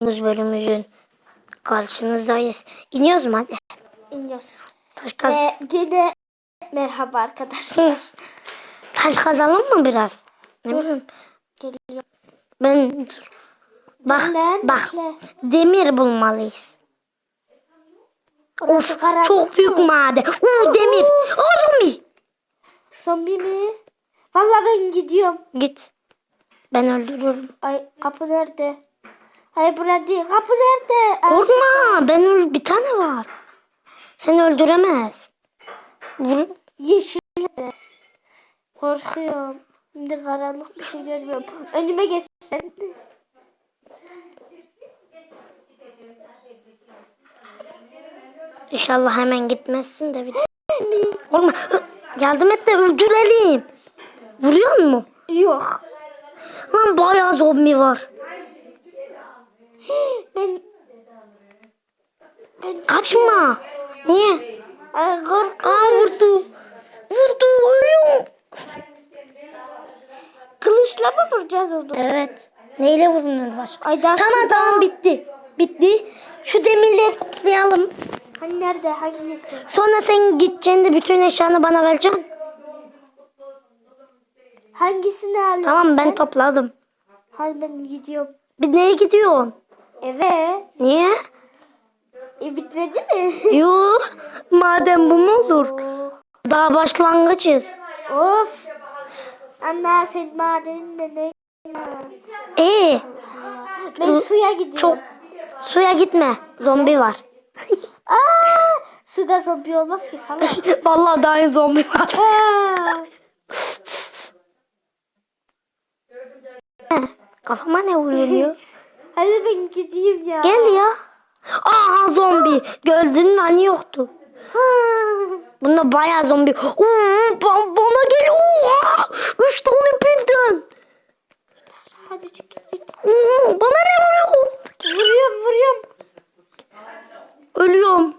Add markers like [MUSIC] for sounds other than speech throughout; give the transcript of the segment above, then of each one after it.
bölümümüzün karşınızdayız. İniyoruz mu hadi? İniyoruz. Taş, kaz Ve yine merhaba arkadaşlar. [LAUGHS] taş kazalım mı biraz? Ne bileyim. Geliyor. Ben dur. Bak Lan, bak bekle. demir bulmalıyız. Orası Of karanlık çok büyük mı? maden. Oo demir. O zombi. Zombi mi? Vallahi ben gidiyorum. Git. Ben öldürürüm. Ay kapı nerede? Hayır burada değil. Kapı nerede? Korkma. Ben öl bir tane var. Seni öldüremez. Vur. Yeşil. Korkuyorum. Şimdi karanlık bir şey görmüyorum. Önüme geçsen. İnşallah hemen gitmezsin de bir. Korkma. Yardım et de öldürelim. Vuruyor mu? Yok. Lan bayağı zombi var. Ben ben Kaçma. Niye? Ay. Aa vurdu. Vurdu. Ölüyor. Kılıçla mı vuracağız onu? Evet. Neyle vurulur başka? Ay daha Tamam tamam bitti. Bitti. Şu demirleri toplayalım. Hani nerede? Hangisi? Sonra sen gideceksin de bütün eşyanı bana vereceksin. Hangisini aldın Tamam ben sen? topladım. Hadi ben gidiyorum. Bir neye gidiyorsun? Eve. Niye? E bitmedi mi? [LAUGHS] Yo. Madem bu mu olur? Daha başlangıcız. of. Anne senin madeninde ne? İyi. Ben suya gidiyorum. Çok suya gitme. Zombi var. [LAUGHS] Aa, suda zombi olmaz ki sana. [LAUGHS] Vallahi daha iyi zombi var. Kafama ne vuruyor. Hadi ben gideyim ya. Gel ya. Aha zombi. Gördün mü hani yoktu. Bunda bayağı zombi. Oo, ba- bana gel. Oha! Üç tane birden. Hadi çık git. Bana ne vuruyor? Vuruyorum vuruyorum. Ölüyorum.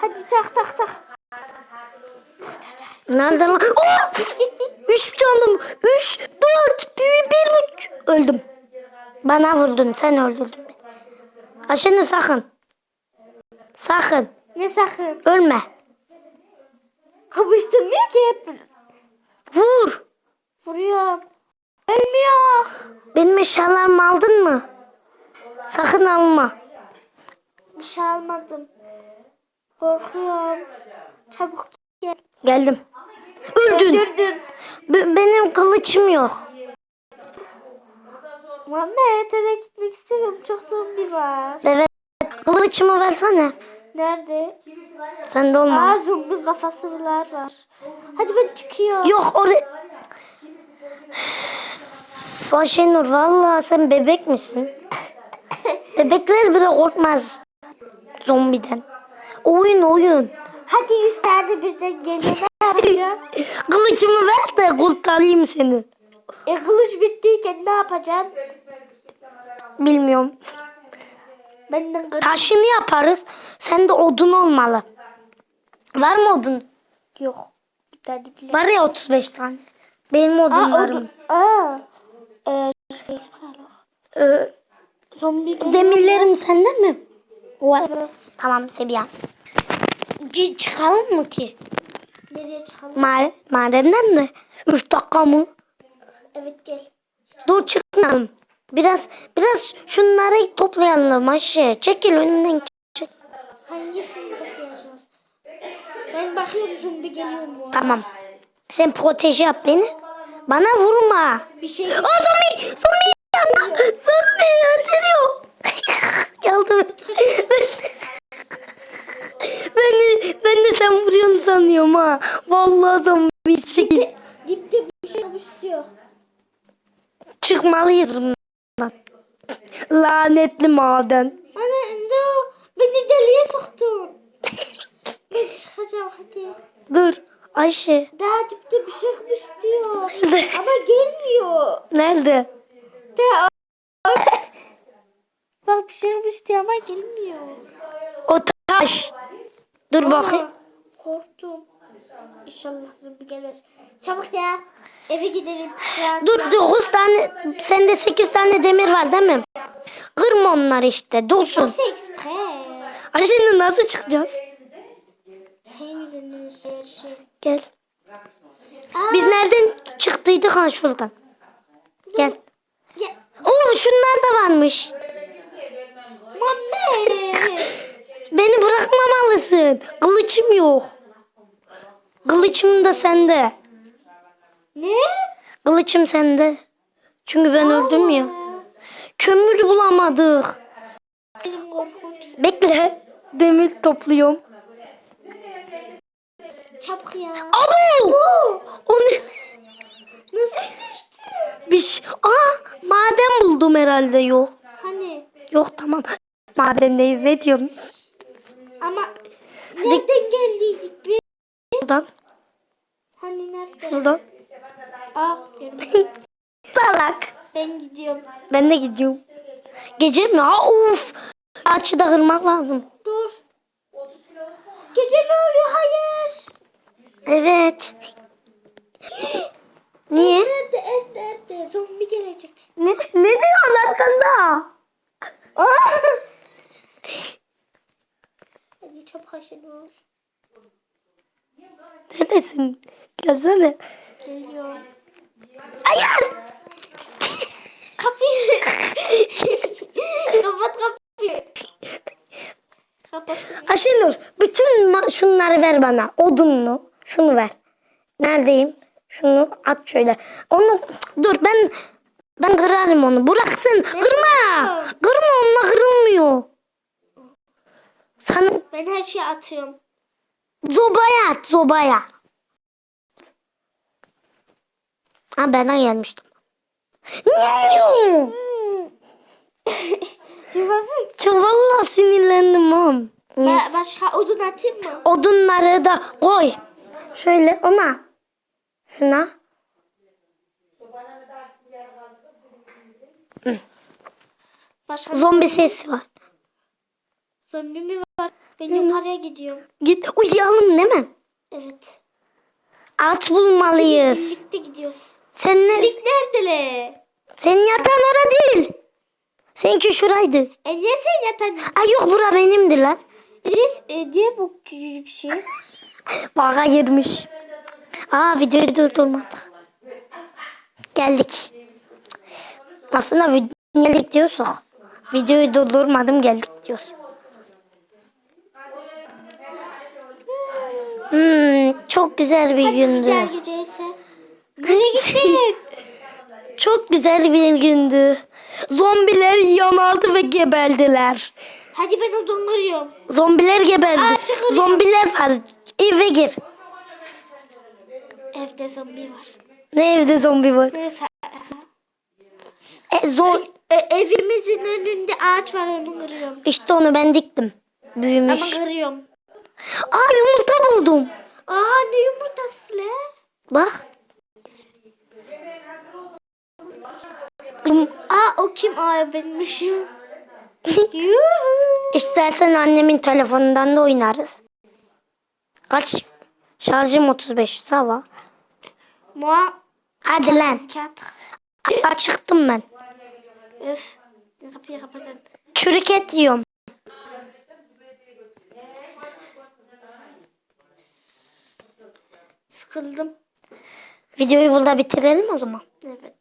Hadi tak tak tak. Nerede lan? Oh! Git git. Üç canım. Üç, dört, bir, bir buçuk. Öldüm. Bana vurdun. Sen öldürdün beni. Aşını sakın. Sakın. Ne sakın. Ölme. Kapıştırmıyor ki hep. Vur. Vuruyorum. Ölmüyor. Benim eşyalarımı aldın mı? Sakın alma. Bir şey almadım. Korkuyorum. Çabuk gel. Geldim. Öldün. Öldürdüm. Be- benim kılıçım yok. Muhammed oraya gitmek istemiyorum. Çok zombi var. Evet. Kılıçımı versene. Nerede? Sende olma. Aa zombi kafasılar var. Hadi ben çıkıyorum. Yok oraya. Ayşenur vallahi sen bebek misin? [LAUGHS] Bebekler bile korkmaz zombiden. Oyun oyun. Hadi yüz tane birden geliyor. Yapacağım? Kılıçımı ver de kurtarayım seni. e kılıç bittiyken ne yapacaksın? Bilmiyorum. Benden kılıç Taşını yaparız. Sen de odun olmalı. Var mı odun? yok. Bir tane bile. Var ya 35 tane. Benim Aa, odunlarım. o- Aa. Ee, şey, Ee, zombi demirlerim sende mi? Var. Evet. Tamam seviyem. Bir çıkalım mı ki? Nereye çıkalım? Ma madenden de. 3 dakika mı? Evet gel. Dur çıkmayalım. Biraz biraz şunları toplayalım Ayşe. Çekil önümden çek. Hangisini toplayacağız? Ben bakıyorum zombi geliyor mu? Tamam. Sen proteji yap beni. Bana vurma. Bir şey Aa zombi! Zombi! Zombi öldürüyor. [LAUGHS] Geldim. Ben, ben, de, ben de sen vuruyorsun sanıyorum ha. Vallahi zombi çekil. dipte bir şey yapıştıyor. Çıkmalıyız bundan. Lanetli maden. Anne no. Beni deliye soktun. [LAUGHS] ben çıkacağım hadi. Dur Ayşe. Daha dipte bir şey yapıştıyor. Ama gelmiyor. Nerede? De Bak bir şey yapıştıyor ama gelmiyor. O taş. Dur bakayım. Korktum. İnşallah zombi gelmez. Çabuk ya. Eve gidelim. Rahat Dur rahat. 9 tane sende 8 tane demir var değil mi? Kırma onları işte dursun. Ay şimdi nasıl çıkacağız? Senin yüzünden her şey. Gel. Aa, Biz nereden çıktıydık ha şuradan? Gel. Ya, Oo şunlar da varmış. Muhammed. [LAUGHS] Beni bırakmamalısın. Kılıçım yok. Kılıçım da sende. ne? Kılıçım sende. Çünkü ben öldüm ya. Kömür bulamadık. Bekle. Demir topluyorum. Çabuk ya. Abo! O ne? Nasıl düştü? Bir şey. Aa, maden buldum herhalde. Yok. Hani? Yok tamam. Madendeyiz ne diyorsun? Ama nereden geldiydik biz? Buradan. Hani nerede? Buradan. Aa, görmedim. [LAUGHS] Salak. ben gidiyorum. Ben de gidiyorum. Gece mi? Ha, of. Ağaçı da kırmak lazım. Dur. Gece mi oluyor? Hayır. Evet. Niye? Nerede? Ev nerede? Zombi gelecek. Ne, ne diyorsun arkanda? [LAUGHS] Aşın olur. Neredesin? Gelsene. Geliyor. Hayır. Kapıyı. Kapat kapıyı. Kapat. Aşinur bütün şunları ver bana. Odunlu. Şunu ver. Neredeyim? Şunu at şöyle. Onu dur ben ben kırarım onu. Bıraksın. Kırma. Kırma onunla kırılmıyor. Sen Ben her şeyi atıyorum. zobaya at zobaya. Ha bana gelmiştim. [LAUGHS] Vallahi sinirlendim ham. Ba- başka odun atayım mı? Odunları da koy. Şöyle ona. Şuna. Başka Zombi sesi var. zombi mi var? Ben yukarıya gidiyorum. Git uyuyalım değil mi? Evet. At bulmalıyız. Birlikte gidiyoruz. Sen ne? Neredeler? Senin yatağın ora değil. Seninki şuraydı. E niye sen yatan? Ay yok bura benimdi lan. Enes e, diye bu küçücük şey. [LAUGHS] Baga girmiş. Aa videoyu durdurmadık. Geldik. Aslında geldik diyorsak. Videoyu durdurmadım geldik diyoruz. Hmm, çok güzel bir gündü. Gel gece ise. Gittin? [LAUGHS] Çok güzel bir gündü. Zombiler yanaldı ve gebeldiler. Hadi ben odun kırıyorum. Zombiler gebeldi. Aa. Zombiler var. Eve gir. Evde zombi var. Ne evde zombi var? Neyse. E, zo- E, evimizin önünde ağaç var onu kırıyorum. işte onu ben diktim. Ama Büyümüş. kırıyorum. Aa yumurta buldum. Aa ne yumurtası le? Bak. Aa o kim? Aa benmişim. [LAUGHS] İstersen annemin telefonundan da oynarız. Kaç? Şarjım 35. Sava. Mua. Hadi lan. Açıktım ben. Öf. Kapıyı kapatın. Çürük et yiyorum. sıkıldım. Videoyu burada bitirelim o zaman. Evet.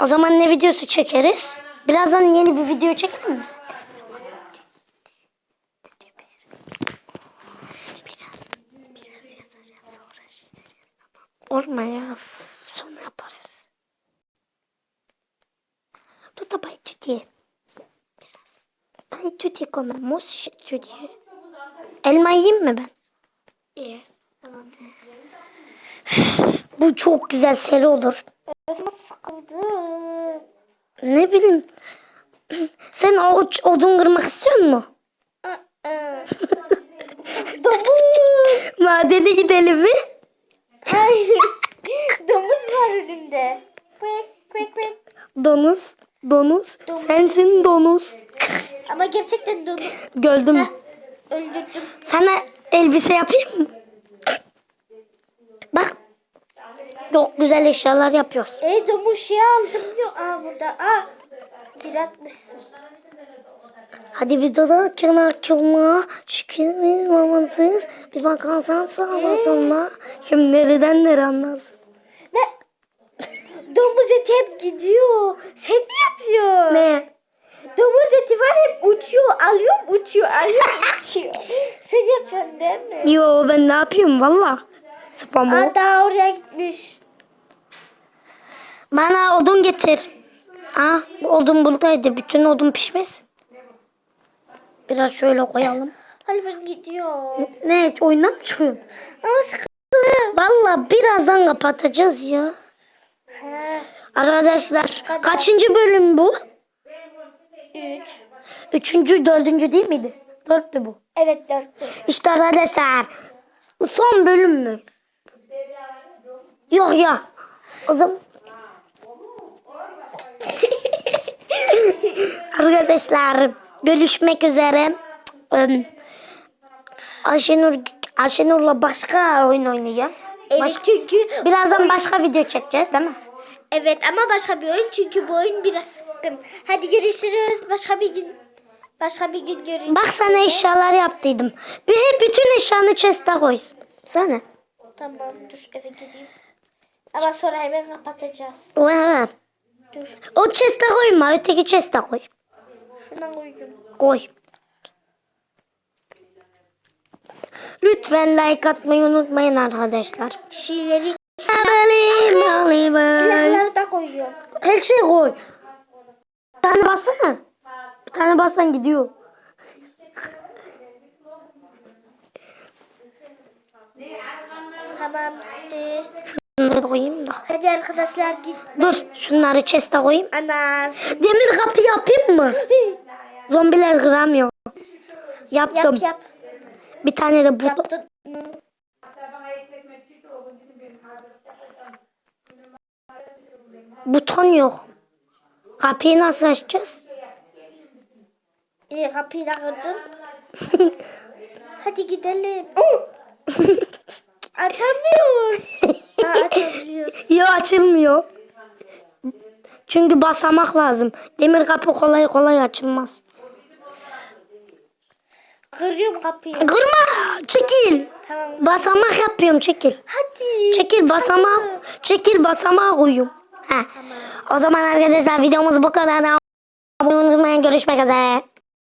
O zaman ne videosu çekeriz? Birazdan yeni bir video çekelim mi? Şey Olma ya. Sonra yaparız. Tutto poi tutti. Poi tutti come? Mossi tutti. Elma yiyeyim mi ben? İyi. Bu çok güzel seri olur. Ama sıkıldım. Ne bileyim. Sen o odun kırmak istiyor musun? Domuz. Madene gidelim mi? Hayır. Domuz var önümde. Kwek kwek kwek. Donuz. Donuz. Sensin donuz. Ama gerçekten domuz. Gördüm. Öldürdüm. Sana elbise yapayım mı? Bak. Çok güzel eşyalar yapıyoruz. E domuz şey aldım diyor. Aa burada. Aa. Giratmışsın. Hadi bir dada kenar kılma. Şükür mamansız. Bir bakarsan sağa sonra. Kim nereden nereye anlarsın. Ne? Domuz eti hep gidiyor. Sen mi yapıyorsun? Ne? Domuz eti var hep uçuyor. Alıyorum uçuyor. Alıyorum [LAUGHS] uçuyor. Sen yapıyorsun değil mi? Yo ben ne yapıyorum valla. Spam o. Aa daha oraya gitmiş. Bana odun getir. Bu odun buradaydı. Bütün odun pişmesin. Biraz şöyle koyalım. Hadi ben gidiyorum. Ne oyundan mı çıkıyorsun? Ama sıkıldım. Valla birazdan kapatacağız ya. He. Arkadaşlar kaçıncı bölüm bu? Üç. Üçüncü, dördüncü değil miydi? Dörttü bu. Evet dörttü. İşte arkadaşlar son bölüm mü? Yok ya. O zaman [LAUGHS] arkadaşlar görüşmek üzere. Ayşenur Ayşenur'la başka oyun oynayacağız. Evet Baş- çünkü Birazdan başka video çekeceğiz değil mi? evet ama başka bir oyun çünkü bu oyun biraz sıkkın. Hadi görüşürüz. Başka bir gün. Başka bir gün görüşürüz. Bak sana eşyalar yaptıydım. Bir bütün eşyanı chest'e koy. Sana. Tamam dur eve gideyim. Ama sonra hemen kapatacağız. Vay. Dur. O chest'e koyma. Öteki chest'e koy. Şuna koydum. Koy. Lütfen like atmayı unutmayın arkadaşlar. Şeyleri silahları da koyuyorum. Her şey koy. Bir tane bassana. Bir tane bassan gidiyor. Tamam bitti. Şunları koyayım da. Hadi arkadaşlar git. Dur şunları chest'e koyayım. Ana. Demir kapı yapayım mı? Zombiler kıramıyor. Yaptım. Yap yap. Bir tane de bu. Yaptın. Buton yok. Kapıyı nasıl açacağız? İyi kapıyı da kırdın. [LAUGHS] Hadi gidelim. [LAUGHS] Açamıyoruz. [LAUGHS] Ha, açabiliyoruz. Yok açılmıyor. Çünkü basamak lazım. Demir kapı kolay kolay açılmaz. Kırıyorum kapıyı. Kırma! Çekil! Tamam. Basamak yapıyorum çekil. Hadi. Çekil basamağı, çekil basamağı koyuyorum. Ha. O zaman arkadaşlar videomuz bu kadar. Abone olmayı unutmayın. Görüşmek üzere.